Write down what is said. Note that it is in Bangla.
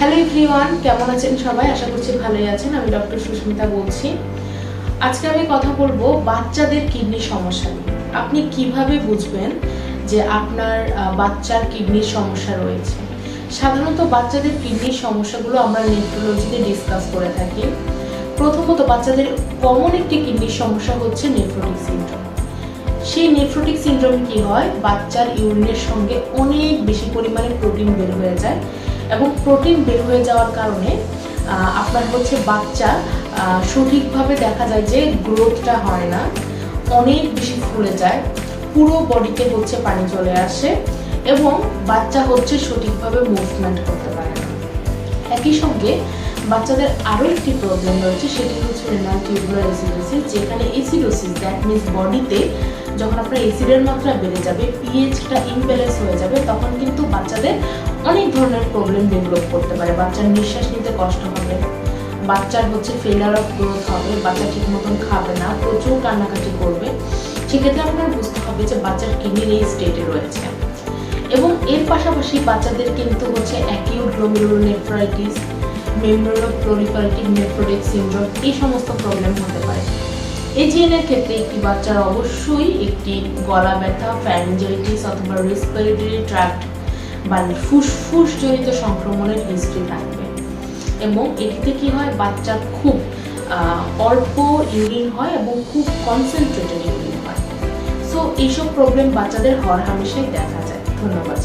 হ্যালো এভরিওয়ান কেমন আছেন সবাই? আশা করছি ভালোই আছেন। আমি ডক্টর সুস্মিতা বলছি। আজকে আমি কথা বলব বাচ্চাদের কিডনির সমস্যা নিয়ে। আপনি কীভাবে বুঝবেন যে আপনার বাচ্চার কিডনির সমস্যা রয়েছে? সাধারণত বাচ্চাদের কিডনির সমস্যাগুলো আমরা নেফ্রোলজিতে ডিসকাস করে থাকি। প্রথমত বাচ্চাদের কমন একটি কিডনির সমস্যা হচ্ছে নেফ্রোটিক সিনড্রোম সেই নেফ্রোটিক সিনড্রোম কি হয়? বাচ্চার ইউরিনের সঙ্গে অনেক বেশি পরিমাণে প্রোটিন বের হয়ে যায়। এবং প্রোটিন বের হয়ে যাওয়ার কারণে আপনার হচ্ছে বাচ্চা সঠিকভাবে দেখা যায় যে গ্রোথটা হয় না, অনেক বেশি ফুলে যায়, পুরো বডিতে হচ্ছে পানি চলে আসে এবং বাচ্চা হচ্ছে সঠিকভাবে মুভমেন্ট করতে পারে না। একই সঙ্গে বাচ্চাদের আরও একটি প্রবলেম রয়েছে, সেটি হচ্ছে রেনাল টিউবুলার এসিডোসিস যেখানে এসিডোসিস দ্যাট মিনস বডিতে যখন আপনার এসিডের মাত্রা বেড়ে যাবে পিএইচটা ইমব্যালেন্স হয়ে যাবে, তখন কিন্তু বাচ্চাদের অনেক ধরনের প্রবলেম ডেভেলপ করতে পারে। বাচ্চার নিঃশ্বাস নিতে কষ্ট হবে। বাচ্চার হচ্ছে ফেলার অফ গ্রোথ হবে। বাচ্চা ঠিক মতন খাবে না। প্রচুর কান্নাকাটি করবে। সেক্ষেত্রে আপনার বুঝতে হবে যে বাচ্চার কিডনির এই স্টেটে রয়েছে। এবং এর পাশাপাশি বাচ্চাদের কিন্তু হচ্ছে acute glomerulonephritis memorial proliferative nephrotic syndrome এই সমস্ত প্রবলেম হতে পারে। এজিএনের ক্ষেত্রে একটি বাচ্চার অবশ্যই একটি গলা ব্যথা ফ্যারেঞ্জাইটিস অথবা রেসপিরেটরি ট্র্যাক্ট বা ফুসফুস জনিত সংক্রমণের হিস্ট্রি থাকবে। এবং এটিতে কি হয়? বাচ্চার খুব অল্প ইউরিন হয় এবং খুব কনসেন্ট্রেটেড ইউরিন হয়। সো এইসব প্রবলেম বাচ্চাদের হর হামেশাই দেখা যায়। ধন্যবাদ